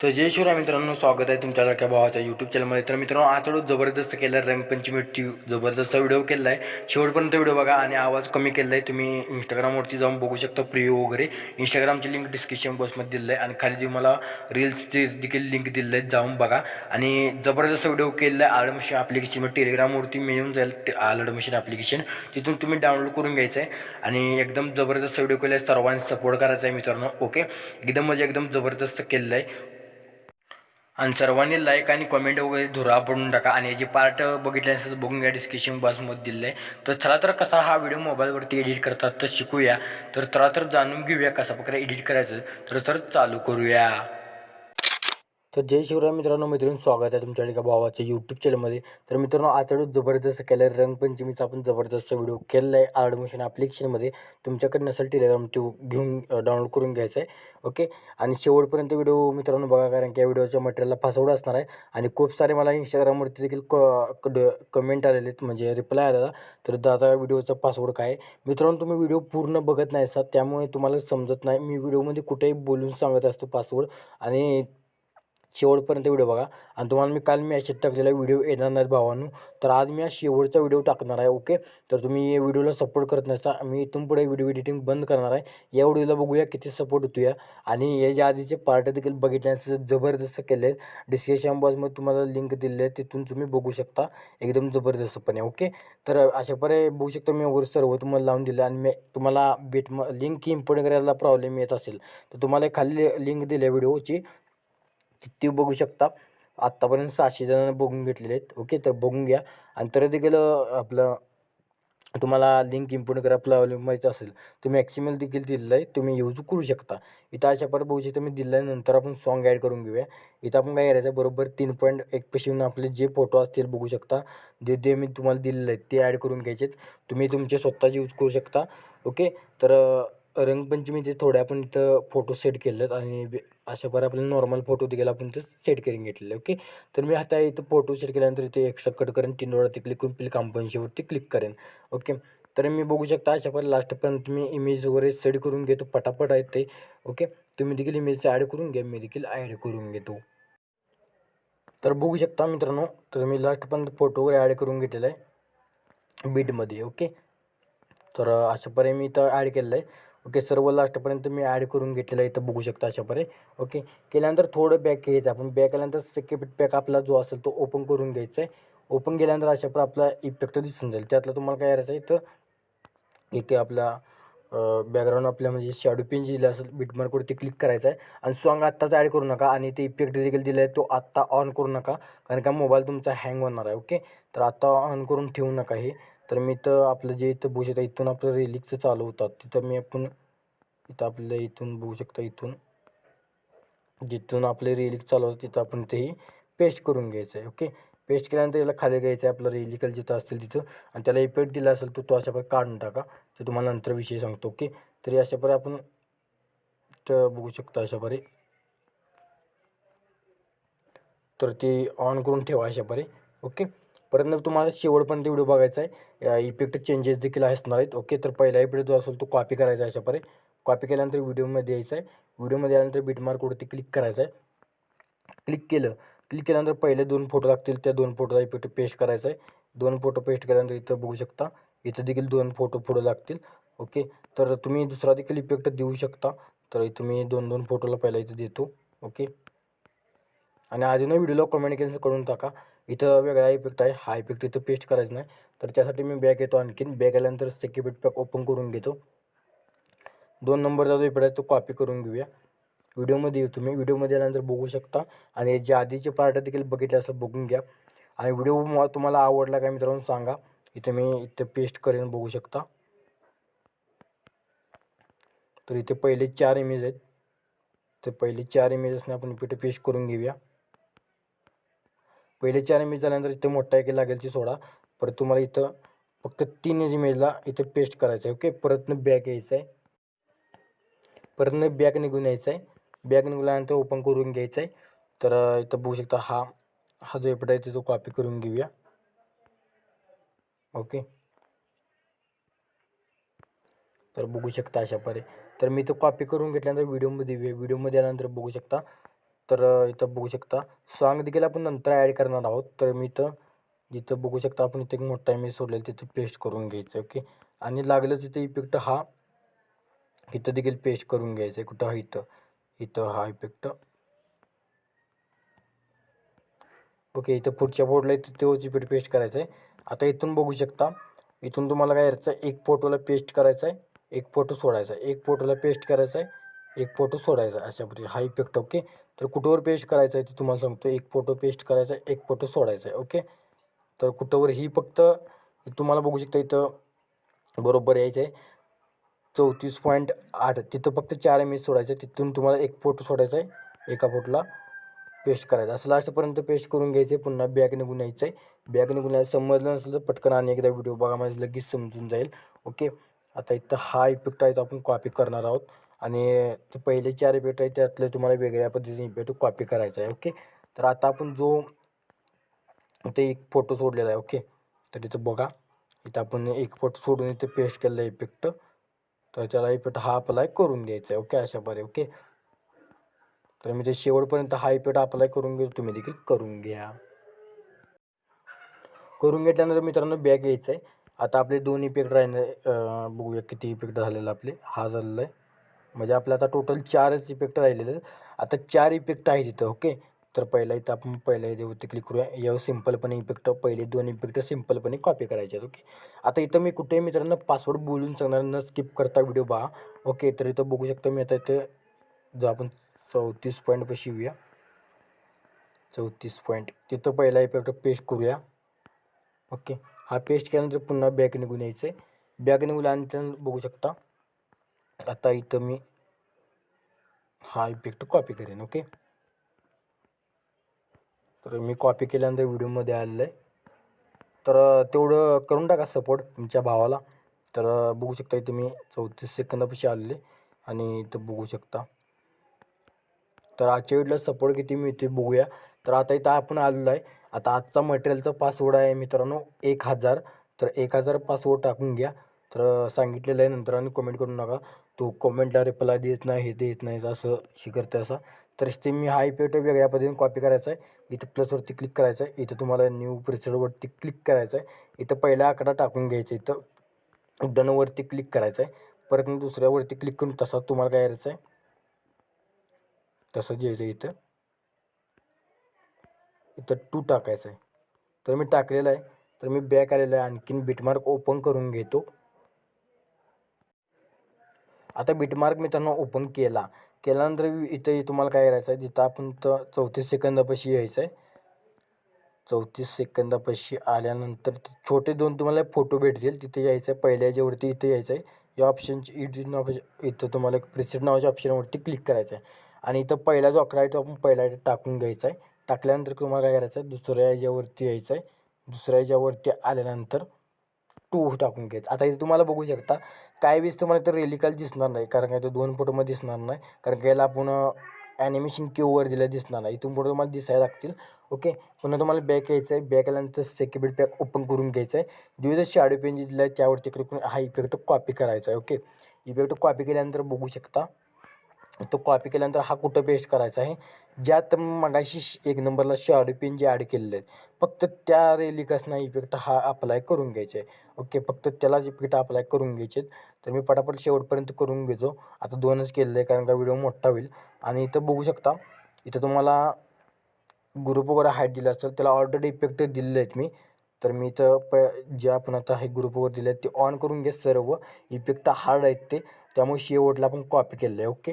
तर जय शिवराय मित्रांनो स्वागत आहे तुमच्या लाडक्या भावाच्या यूट्यूब चॅनलमध्ये तर मित्रांनो आजकडून जबरदस्त केलं आहे रंगपंचमी जबरदस्त व्हिडिओ केला आहे शेवटपर्यंत व्हिडिओ बघा आणि आवाज कमी केला आहे तुम्ही इंस्टाग्रामवरती जाऊन बघू शकता प्रिव्ह्यू वगैरे. इंस्टाग्रामची लिंक डिस्क्रिप्शन बॉक्समध्ये दिलं आहे आणि खाली जी मला रील्सची देखील लिंक दिलेलं आहे जाऊन बघा. आणि जबरदस्त व्हिडिओ केलेला आहे आडमशीन ॲप्लिकेशन टेलिग्रामवरती मिळून जाईल ते आडमशीन ॲप्लिकेशन तिथून तुम्ही डाउनलोड करून घ्यायचं आहे आणि एकदम जबरदस्त व्हिडिओ केला आहे सर्वांनी सपोर्ट करायचा आहे मित्रांनो. ओके एकदम म्हणजे एकदम जबरदस्त केलेलं आहे. आणि सर्वांनी लाईक आणि कमेंट वगैरे धुरा पडून टाका. आणि याची पार्ट बघितल्यानंतर बघून घ्या डिस्क्रिप्शन बॉक्समध्ये दिलं आहे. तर चला तर कसा हा व्हिडिओ मोबाईलवरती एडिट करतात तर शिकूया. तर चला तर जाणून घेऊया कसा प्रकारे एडिट करायचं. तर तर चालू करूया. तर जय शिवराय मित्रांनो मित्रांनो स्वागत आहे तुमच्या एका भावाच्या यूट्यूब चॅनलमध्ये तर मित्रांनो आजकडे जबरदस्त केलं आहे रंगपंचमीचा आपण जबरदस्त व्हिडिओ केलेला आहे ॲडमिशन ॲप्लिकेशनमध्ये तुमच्याकडे नसेल टेलिग्राम तो घेऊन डाउनलोड करून घ्यायचं आहे. ओके आणि शेवटपर्यंत व्हिडिओ मित्रांनो बघा कारण की या व्हिडिओच्या मटेरियलला पासवर्ड असणार आहे. आणि खूप सारे मला इंस्टाग्रामवरती देखील क कमेंट आलेले आहेत म्हणजे रिप्लाय आलेला. तर दादा व्हिडिओचा पासवर्ड काय आहे? मित्रांनो तुम्ही व्हिडिओ पूर्ण बघत नाही सर त्यामुळे तुम्हाला समजत नाही. मी व्हिडिओमध्ये कुठेही बोलून सांगत असतो पासवर्ड आणि शेवटपर्यंत व्हिडिओ बघा. आणि तुम्हाला मी काल मॅसेज टाकलेला व्हिडिओ येणार नाहीत भावांनो. तर आज मी हा शेवटचा व्हिडिओ टाकणार आहे ओके? तर तुम्ही या व्हिडिओला सपोर्ट करत नसता मी इथून पुढे व्हिडिओ एडिटिंग बंद करणार आहे. या व्हिडिओला बघूया किती सपोर्ट होतो या आणि याच्या आधीचे पार्ट देखील बघितल्यानंतर जबरदस्त केले आहेत डिस्क्रिप्शन बॉक्समध्ये तुम्हाला लिंक दिले आहे तिथून तुम्ही बघू शकता. एकदम जबरदस्तपणे ओके? तर अशा प्रकारे बघू शकता मी वगैरे सर्व तुम्हाला लावून दिलं. आणि मी तुम्हाला भेट लिंक इम्पोर्ट करायला प्रॉब्लेम येत असेल तर तुम्हाला खाली लिंक दिली आहे व्हिडिओची. ते बघू शकता. आत्तापर्यंत सहाशे जणांना बघून घेतलेले आहेत. ओके तर बघून घ्या. आणि तर देखील आपलं तुम्हाला लिंक इम्पोर्ट करा प्रॉब्लेम माहीत असेल. तुम्ही एक्सिमेल देखील दिलेलं आहे. तुम्ही यूज करू शकता. इथं अशा पर बघू शकता मी दिलं आहे. नंतर आपण सॉन्ग ॲड करून घेऊया. इथं आपण काय करायचं बरोबर तीन पॉईंट एक पेशीहून आपले जे फोटो असतील बघू शकता. जे जे मी तुम्हाला दिलेलं आहे ते ॲड करून घ्यायचे तुम्ही तुमचे स्वतःचे यूज करू शकता. ओके तर रंगपंचमीचे थोडे आपण इथं फोटो सेट केले आहेत आणि अशा प्रकारे आपल्याला नॉर्मल फोटो दिलेला आपण ते सेट करून घेतलेलं ओके तर मी आता इथं फोटो सेट केल्यानंतर इथे एक्स्ट्रा कट करेन तीन डोळ्यावरती क्लिक करून पिल कंपन्सीवरती क्लिक करेन ओके तर मी बघू शकता अशा प्रकारे लास्टपर्यंत मी इमेज वगैरे सेट करून घेतो पटापट आहेत ते ओके तुम्ही देखील इमेज ॲड करून घ्या मी देखील ॲड करून घेतो. तर बघू शकता मित्रांनो तर मी लास्टपर्यंत फोटो वगैरे ॲड करून घेतलेला आहे बीटमध्ये ओके तर अशा पर्याय मी इथं ॲड केलेलं आहे. ओके? सर्व लास्टपर्यंत मी ॲड करून घेतलेलं इथं बघू शकता अशा ओके? केल्यानंतर थोडं बॅक घ्यायचं आपण. बॅक आल्यानंतर सेकंड पॅक आपला जो असेल तो ओपन करून घ्यायचा आहे. ओपन केल्यानंतर अशा आपला इफेक्ट दिसून जाईल. त्यातलं तुम्हाला काय करायचं आहे इथं इथे आपला बॅकग्राऊंड आपल्या म्हणजे शॅडो पिन जे असेल बिटमार्कवरती क्लिक करायचं आहे. आणि सॉन्ग आत्ताच ॲड करू नका आणि ते इफेक्ट देखील दिला आहे तो आत्ता ऑन करू नका. कारण का मोबाईल तुमचा हँग होणार आहे ओके? तर आत्ता ऑन करून ठेवू नका हे. तर मी इथं आपलं जे इथं बघू शकता इथून आपलं रिलिक्सचं चालू होतात. तिथं मी आपण इथं आपल्याला इथून बघू शकता इथून. जिथून आपले रिलिक्स चालू होतं तिथं आपण तेही पेस्ट करून घ्यायचं आहे ओके? पेस्ट केल्यानंतर याला खाली घ्यायचं आहे आपलं रिलिकल जिथं असतील तिथं. आणि त्याला इफेक्ट दिला असेल तर तो अशा प्रकारे काढून टाका. ते तुम्हाला नंतर विषय सांगतो ओके? तरी अशा प्रकारे आपण इथं बघू शकता अशा प्रकारे. तर ते ऑन करून ठेवा अशा प्रकारे ओके? परत तुम्हाला शेवटपर्यंत व्हिडिओ बघायचा आहे. इफेक्ट चेंजेस देखील असणार आहेत. ओके तर पहिला इफेक्ट जो असेल तो कॉपी करायचा आहे प्रकारे कॉपी केल्यानंतर व्हिडिओमध्ये यायचा आहे. व्हिडिओमध्ये आल्यानंतर बीटमार्कवरती क्लिक करायचं आहे. क्लिक केलं. क्लिक केल्यानंतर पहिले दोन फोटो लागतील. त्या दोन फोटोला इफेक्ट पेस्ट करायचा आहे. दोन फोटो पेस्ट केल्यानंतर इथं बघू शकता. इथं देखील दोन फोटो पुढं लागतील. ओके तर तुम्ही दुसरा देखील इफेक्ट देऊ शकता. तर इथं मी दोन दोन फोटोला पहिला इथं देतो. ओके आणि अजूनही व्हिडिओला कमेंट केल्यानंतर करून टाका. इथं वेगळा इफेक्ट आहे. हा इफेक्ट इथं पेस्ट करायचा नाही. तर त्यासाठी मी बॅग येतो आणखीन. बॅग आल्यानंतर सेक्युरिटी पॅक ओपन करून घेतो. दोन नंबरचा जो इफेक्ट आहे तो कॉपी करून घेऊया. व्हिडिओमध्ये येऊ तुम्ही. व्हिडिओमध्ये आल्यानंतर बघू शकता. आणि जे आधीचे पार्ट देखील बघितले असं बघून घ्या. आणि व्हिडिओ तुम्हाला आवडला काय मित्रांनो सांगा. इथे मी इथे पेस्ट करेन बघू शकता. तर इथे पहिले चार इमेज आहेत. तर पहिले चार इमेजेसने आपण इथे पेस्ट करून घेऊया. पहिले चार इमेज झाल्यानंतर इथे मोठा एक लागेलची सोडा. परत तुम्हाला इथं फक्त तीन इमेजला इथे पेस्ट करायचं आहे ओके परतनं बॅक यायचं आहे. परतनं बॅक निघून यायचं आहे. बॅग निघाल्यानंतर ओपन करून घ्यायचं आहे. तर इथं बघू शकता हा हा जो एपट आहे तो कॉपी करून घेऊया. ओके तर बघू शकता अशा परे. तर मी तो कॉपी करून घेतल्यानंतर व्हिडिओमध्ये व्हिडिओमध्ये आल्यानंतर बघू शकता तर इथं बघू शकता. सॉन्ग देखील आपण नंतर ॲड करणार आहोत. तर मी इथं जिथं बघू शकता आपण इथे एक मोठा इमेज सोडलेला तिथं पेस्ट करून घ्यायचं ओके आणि लागलंच इथं इफेक्ट हा इथं देखील पेस्ट करून घ्यायचं आहे. कुठं हा? इथं. इथं हा इफेक्ट ओके इथं पुढच्या बोर्डला इथं तोच इफेक्ट पेस्ट करायचा आहे. आता इथून बघू शकता. इथून तुम्हाला काय करायचं आहे? एक फोटोला पेस्ट करायचा आहे. एक फोटो सोडायचा आहे. एक फोटोला पेस्ट करायचा आहे. एक फोटो सोडायचा अशा पद्धती हा इफेक्ट ओके तर कुठंवर पेस्ट करायचं आहे ते तुम्हाला सांगतो. एक फोटो पेस्ट करायचा आहे एक फोटो सोडायचा आहे ओके तर कुठंवर ही फक्त तुम्हाला बघू शकता इथं बरोबर यायचं आहे. चौतीस पॉईंट आठ. तिथं फक्त चार एम एस सोडायचं आहे तिथून तुम्हाला एक फोटो सोडायचा आहे. एका फोटोला पेस्ट करायचं. असं लास्टपर्यंत पेस्ट करून घ्यायचं आहे. पुन्हा बॅग निघून यायचं आहे. बॅग निघून यायचं समजलं नसेल तर पटकन आणि एकदा व्हिडिओ बघा. माझं लगेच समजून जाईल ओके आता इथं हा इफेक्ट आहे तो आपण कॉपी करणार आहोत. आणि ते पहिले चार बेट आहे त्यातले तुम्हाला वेगळ्या पद्धतीने इफेक्ट कॉपी करायचं आहे ओके तर आता आपण जो ते एक फोटो सोडलेला आहे ओके तर इथं बघा इथं आपण एक फोटो सोडून इथे पेस्ट केलेला आहे इफेक्ट तर त्याला इफेक्ट हा अप्लाय करून द्यायचा आहे ओके अशा बरे ओके तर मी ते शेवटपर्यंत हा इफेक्ट अप्लाय करून घेतो तुम्ही देखील करून घ्या. करून घेतल्यानंतर मित्रांनो बॅग यायचं आहे. आता आपले दोन इफेक्ट राहिले बघूया किती इफेक्ट झालेला आपले. हा झालेला आहे. म्हणजे आपलं आता टोटल चारच इफेक्ट राहिलेले आता चार इफेक्ट आहे तिथं ओके तर पहिला इथं आपण पहिला याच्यावरती क्लिक करूया. यावर सिम्पलपणे इफेक्ट पहिले दोन इफेक्ट सिम्पलपणे कॉपी करायचे आहेत ओके आता इथं मी कुठेही मित्रांनो पासवर्ड बोलून सांगणार न स्किप करता व्हिडिओ पहा ओके तर इथं बघू शकतो मी आता इथं जो आपण चौतीस पॉईंटपाशी येऊया. चौतीस पॉईंट तिथं पहिला इफेक्ट पेस्ट करूया ओके हा पेस्ट केल्यानंतर पुन्हा बॅक निघून यायचं आहे बॅग निघून आणि बघू शकता. आता इथं मी हा इफेक्ट कॉपी करेन ओके तर मी कॉपी केल्यानंतर व्हिडिओमध्ये आलेलं आहे. तर तेवढं करून टाका सपोर्ट तुमच्या भावाला. तर बघू शकता इथं मी चौतीस सेकंदापाशी आलेले आणि इथं बघू शकता. तर आजच्या व्हिडिओला सपोर्ट किती मिळते बघूया. तर आता इथं आपण आलेलो आहे. आता आजचा मटेरियलचा पासवर्ड आहे मित्रांनो एक हजार. तर एक हजार पासवर्ड टाकून घ्या. तर सांगितलेलं आहे नंतर आणि कमेंट करू नका. तो कमेंटला रिप्लाय देत नाही हे देत नाही असं शिकरते असं. तर ते मी हा इफेक्ट वेगळ्या पद्धतीने कॉपी करायचा आहे इथं प्लसवरती क्लिक करायचं आहे इथं तुम्हाला न्यू प्रिसरवरती क्लिक करायचं आहे इथं पहिला आकडा टाकून घ्यायचा. इथं डनवरती क्लिक करायचं आहे परत मी दुसऱ्यावरती क्लिक करून तसा तुम्हाला काय करायचं आहे तसं यायचं इथं. इथं टू टाकायचं आहे तर मी टाकलेलं आहे. तर मी बॅक आलेलं आहे. आणखीन बिटमार्क ओपन करून घेतो. आता बिटमार्क मित्रांनो ओपन केला. केल्यानंतर इथंही तुम्हाला काय करायचं आहे जिथं आपण तर चौतीस सेकंदापाशी यायचं आहे चौतीस सेकंदापाशी आल्यानंतर छोटे दोन तुम्हाला फोटो भेटतील. तिथे यायचं आहे पहिल्या याच्यावरती इथे यायचं आहे या ऑप्शनची इडिट नावाच्या इथं तुम्हाला एक प्रिसेट नावाच्या ऑप्शनवरती क्लिक करायचं आहे आणि इथं पहिला जो अकरा आहे तो आपण पहिला टाकून घ्यायचा आहे टाकल्यानंतर तुम्हाला काय करायचं आहे दुसऱ्या याच्यावरती यायचं आहे दुसऱ्या याच्यावरती आल्यानंतर टू टाकून घ्यायचं. आता इथे तुम्हाला बघू शकता काय वीज तुम्हाला तर रेलिकल दिसणार नाही कारण काय तो दोन फोटोमध्ये दिसणार नाही कारण का याला आपण ॲनिमेशन क्यूवर दिलं दिसणार नाही. इथून फोटो तुम्हाला दिसायला लागतील ओके पुन्हा तुम्हाला बॅक यायचं आहे बॅक आल्यानंतर सेक्युरिटी पॅक ओपन करून घ्यायचं आहे जो जो शॅडो पेन दिला आहे त्यावरती करून हा इफेक्ट कॉपी करायचा आहे ओके इफेक्ट कॉपी केल्यानंतर बघू शकता तो कॉपी केल्यानंतर हा कुठं पेस्ट करायचा आहे? ज्यात मगाशी एक नंबरला शॅडो पिन जे ॲड केलेले आहेत फक्त त्या रेलिकसना इफेक्ट हा अप्लाय करून घ्यायचे आहे. ओके फक्त त्यालाच इफेक्ट अप्लाय करून घ्यायचे तर मी पटापट शेवटपर्यंत करून घेतो. आता दोनच केलेलं आहे कारण का व्हिडिओ मोठा होईल. आणि इथं बघू शकता इथं तुम्हाला ग्रुप वगैरे हाईट दिलं असेल त्याला ऑलरेडी इफेक्ट दिलेले आहेत मी. तर मी इथं प जे आपण आता हे ग्रुपवर दिले आहेत ते ऑन करून घे सर्व. इफेक्ट हार्ड आहेत ते. त्यामुळे शेवटला आपण कॉपी केलेलं आहे ओके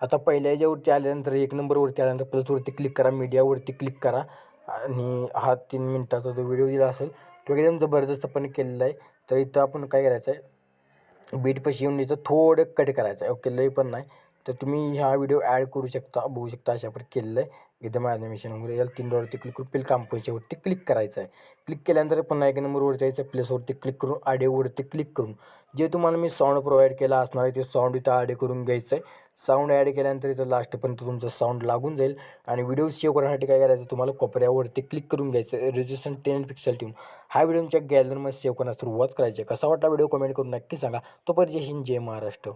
आता पहिल्या याच्यावरती आल्यानंतर एक नंबरवरती आल्यानंतर प्लसवरती क्लिक करा मीडियावरती क्लिक करा. आणि हा तीन मिनटाचा जो व्हिडिओ दिला असेल तो एकदम जबरदस्तपणे केलेला आहे. तर इथं आपण काय करायचं आहे? बीटपाशी येऊन इथं थोडं कट करायचं आहे. ओके लई पण नाही. तर तुम्ही हा व्हिडिओ ॲड करू शकता बघू शकता अशा पण केलेलं आहे. एकदम ॲनिमेशन वगैरे. याला तीन डॉलरवरती क्लिक करून पेल कांपोच्यावरती क्लिक करायचं आहे. क्लिक केल्यानंतर पुन्हा एक नंबरवरती यायचं प्लेसवरती क्लिक करून आडिओवरती क्लिक करून. जे तुम्हाला मी साऊंड प्रोव्हाइड केला असणार आहे ते साऊंड इथं आडे करून घ्यायचं आहे. साऊंड ॲड केल्यानंतर इथं लास्टपर्यंत तुमचं साऊंड लागून जाईल. आणि व्हिडिओ सेव्ह करण्यासाठी काय करायचं? तुम्हाला कोपऱ्यावरती क्लिक करून घ्यायचं रेजिस्टन टेन पिक्सल ठेवून हा व्हिडिओ तुमच्या गॅलरीमध्ये सेव्ह करण्यास सुरुवात करायची कसा वाटला व्हिडिओ कमेंट करून नक्की सांगा. तो जय हिंद जय महाराष्ट्र.